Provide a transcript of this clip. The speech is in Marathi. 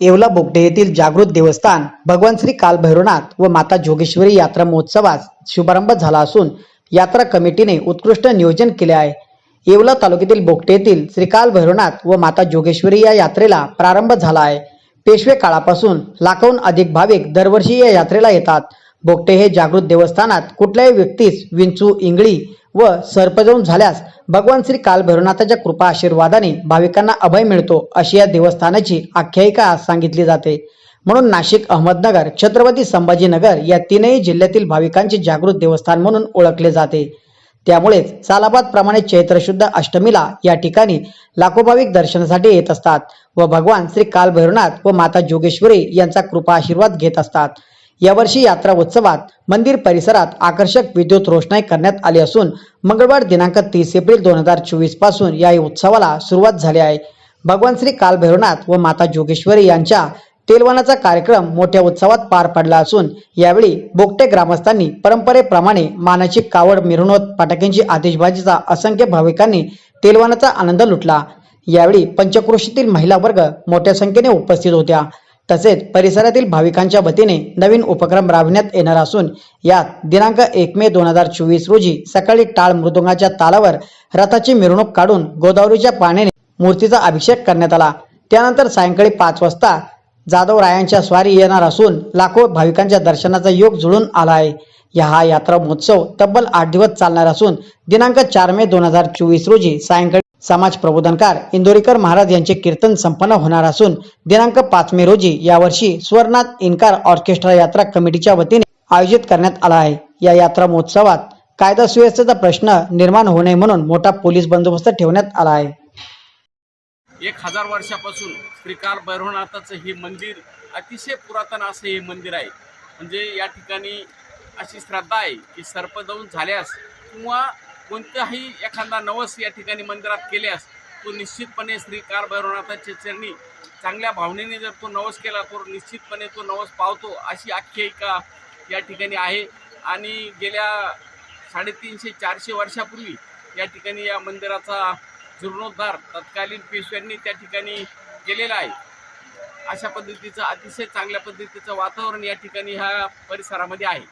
येवला बोगटे येथील जागृत देवस्थान भगवान श्री कालभैरवनाथ व माता जोगेश्वरी यात्रा महोत्सवास शुभारंभ झाला असून यात्रा कमिटीने उत्कृष्ट नियोजन केले आहे. येवला तालुक्यातील बोगटे येथील श्री कालभैरवनाथ व माता जोगेश्वरी या यात्रेला प्रारंभ झाला आहे. पेशवे काळापासून लाखोहून अधिक भाविक दरवर्षी या यात्रेला येतात. बोगटे हे जागृत देवस्थानात कुठल्याही व्यक्तीस विंचू इंगळी व सर्पजवून झाल्यास भगवान श्री कालभैरवनाथाच्या कृपा आशीर्वादाने भाविकांना अभय मिळतो अशी या देवस्थानाची आख्यायिका सांगितली जाते. म्हणून नाशिक अहमदनगर छत्रपती संभाजीनगर या तीनही जिल्ह्यातील भाविकांचे जागृत देवस्थान म्हणून ओळखले जाते. त्यामुळेच सालाबाद प्रमाणे चैत्रशुद्ध अष्टमीला या ठिकाणी लाखो भाविक दर्शनासाठी येत असतात व भगवान श्री कालभैरवनाथ व माता जोगेश्वरी यांचा कृपा आशीर्वाद घेत असतात. यावर्षी यात्रा उत्सवात मंदिर परिसरात आकर्षक विद्युत रोषणाई करण्यात आली असून मंगळवार दिनांक तीस एप्रिल दोन हजार चोवीसपासून या उत्सवाला सुरुवात झाली आहे. भगवान श्री कालभैरवनाथ व माता जोगेश्वरी यांच्या तेलवानाचा कार्यक्रम मोठ्या उत्सवात पार पडला असून यावेळी बोगटे ग्रामस्थांनी परंपरेप्रमाणे मानाची कावड मिरवणूक फटाक्यांची आतिषबाजीचा असंख्य भाविकांनी तेलवानाचा आनंद लुटला. यावेळी पंचक्रोशीतील महिला वर्ग मोठ्या संख्येने उपस्थित होत्या. तसेच परिसरातील भाविकांच्या वतीने नवीन उपक्रम राबविण्यात येणार असून यात दिनांक एक मे दोन हजार चोवीस रोजी सकाळी टाळ मृदुंगाच्या तालावर रथाची मिरवणूक काढून गोदावरीच्या पाण्याने मूर्तीचा अभिषेक करण्यात आला. त्यानंतर सायंकाळी पाच वाजता जाधव रायांच्या स्वारी येणार असून लाखो भाविकांच्या दर्शनाचा योग जुळून आला आहे. या हा यात्रा महोत्सव तब्बल आठ दिवस चालणार असून दिनांक चार मे दोन हजार चोवीस रोजी सायंकाळी समाज प्रबोधनकार इंदोरीकर महाराज यांचे कीर्तन संपन्न होणार असून दिनांक पाच मे रोजी यावर्षी स्वर्णात इन्कार ऑर्केस्ट्रा यात्रा कमिटीच्या वतीने आयोजित करण्यात आला आहे. या यात्रा महोत्सवात कायदा सुव्यवस्थेचा प्रश्न निर्माण होऊ नये म्हणून मोठा पोलीस बंदोबस्त ठेवण्यात आला आहे. एक हजार वर्षापासून श्रीकाल भैरवनाथाचं हे मंदिर अतिशय पुरातन असं हे मंदिर आहे. म्हणजे या ठिकाणी अशी श्रद्धा आहे की सर्पदंश झाल्यास किंवा कोणताही एखादा नवस या ठिकाणी मंदिरात केल्यास तो निश्चितपणे श्रीकाल भैरवनाथाच्या चरणी चांगल्या भावनेने जर तो नवस केला तर निश्चितपणे तो नवस पावतो अशी आख्यायिका या ठिकाणी आहे. आणि गेल्या साडेतीनशे चारशे वर्षापूर्वी या ठिकाणी या मंदिराचा जीर्णोद्धार तत्कालीन पेशव्यांनी त्या ठिकाणी केलेला आहे. अशा पद्धतीचं अतिशय चांगल्या पद्धतीचं वातावरण या ठिकाणी ह्या परिसरामध्ये आहे.